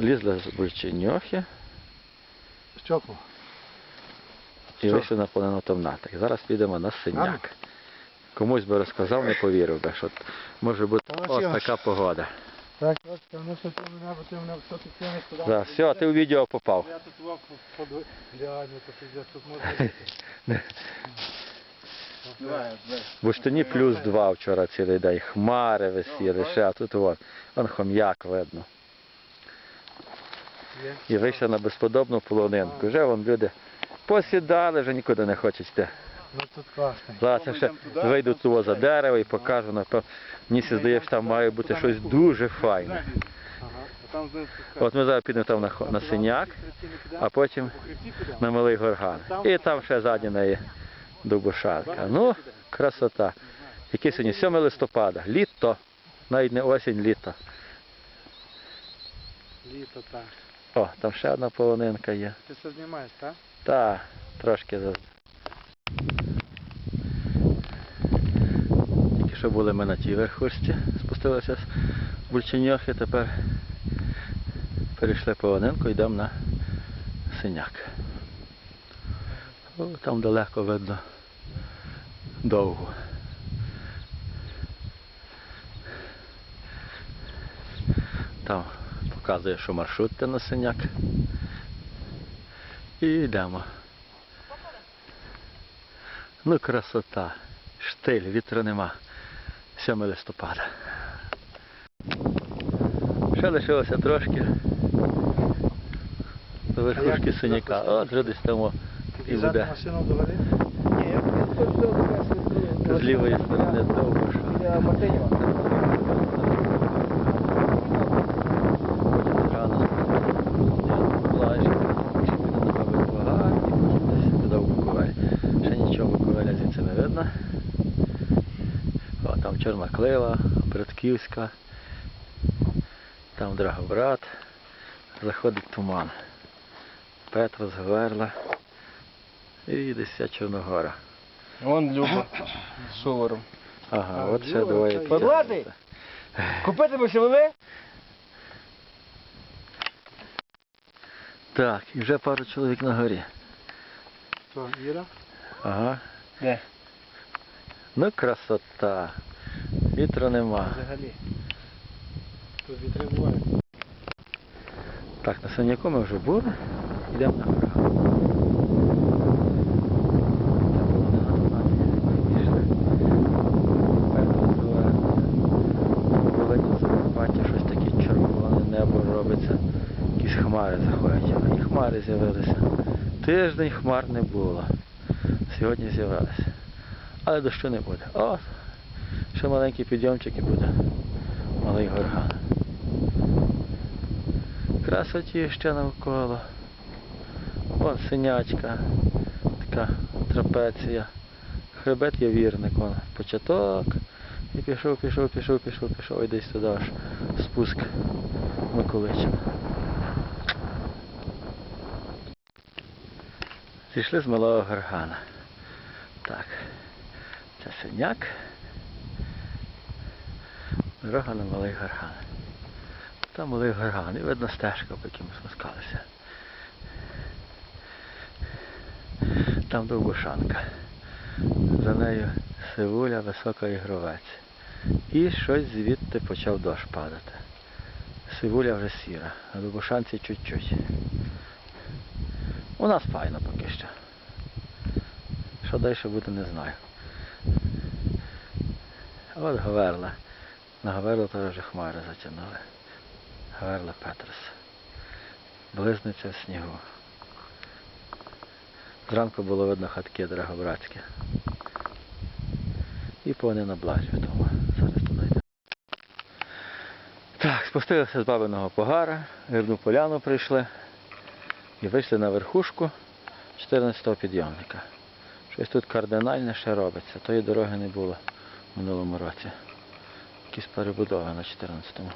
Лізли з бульченьохи Стекло. і вийшли на полено томнатик. Зараз підемо на синяк. Комусь би розказав, не повірив би, що може бути ось така погода. Так, ось ну що ти мене, бо ти мене все ти тянеш туди. Да, все, ти у відео попав. Я тут вам под глянь, то пиздец, тут можна. В Буштині плюс два вчора цілий день. Хмари висіли, ще, а тут вон, вон хом'як видно. І вийшли на безподобну полонинку. Вже вон люди посідали, вже нікуди не хочуть йти. Ну тут класно. Зараз ще вийду туди за дерево і покажу, напевно, мені се здає, що там має бути щось дуже файне. От ми зараз підемо там на, на синяк, а потім на малий горган. І там ще ззаді неї Дубошарка. Ну, красота. Яке сьогодні 7 листопада, літо, навіть не осінь, літо. Літо так. О, там ще одна полонинка є. Ти все знімаєш, так? Та, трошки за. Тільки що були ми на тій верхушці, спустилися з Бульченьохи, тепер перейшли полонинку, йдемо на синяк. О, там далеко видно довго. Там показує, що маршрут йде на синяк. І йдемо. Ну, красота. Штиль, вітру нема. 7 листопада. Ще лишилося трошки. До верхушки синяка. От вже десь там і буде. З лівої сторони довго. що. Я Мартинєва. Потім рано плащ, чи піде на Буковель, і потім десь туди в Буковель. Ще нічого Буковеля звідси не видно. О, там Братківська, там Драгобрат. Заходить туман. Петрос, Гверла і десь Чорногора. Вон Люба з шувором. Ага, А, от ще двоє. це є. Подладий? підтягнуться. Купити? Так, і вже пару чоловік на горі. Що, Іра? Ага. Де? Ну красота. Вітру нема. Взагалі. Тут вітри бувають. Так, на синяку ми вже були. Йдемо на гору. Закарпаття щось таке червоне небо робиться. Якісь хмари заходять. І хмари з'явилися. Тиждень хмар не було. Сьогодні з'явилися. Але дощу не буде. О, ще маленький підйомчик і буде. Малий горган. Красоті ще навколо. Вон синячка, така трапеція. Хребет є вірник, вон початок. І пішов, пішов, пішов, пішов, пішов, і десь туди аж спуск Миколичин. Зійшли з малого гаргана. Так, це синяк. Дорога на малий гарган. Там малий гарган, і видно стежка, по якій ми спускалися. Там довбушанка. За нею сивуля, висока ігровець. І щось звідти почав дощ падати. Сивуля вже сіра, а довбушанці чуть-чуть. У нас файно поки що. Що далі буде, не знаю. От Говерла. На Говерлу теж хмари затягнули. Говерла Петрос. Близниця в снігу. Зранку було видно хатки Драгобратські. І повне на блажі в тому. Зараз туди йде. Так, спустилися з бабиного погара, грибну поляну прийшли і вийшли на верхушку 14-го підйомника. Щось тут кардинальне ще робиться. Тої дороги не було в минулому році. Якісь перебудови на 14-му.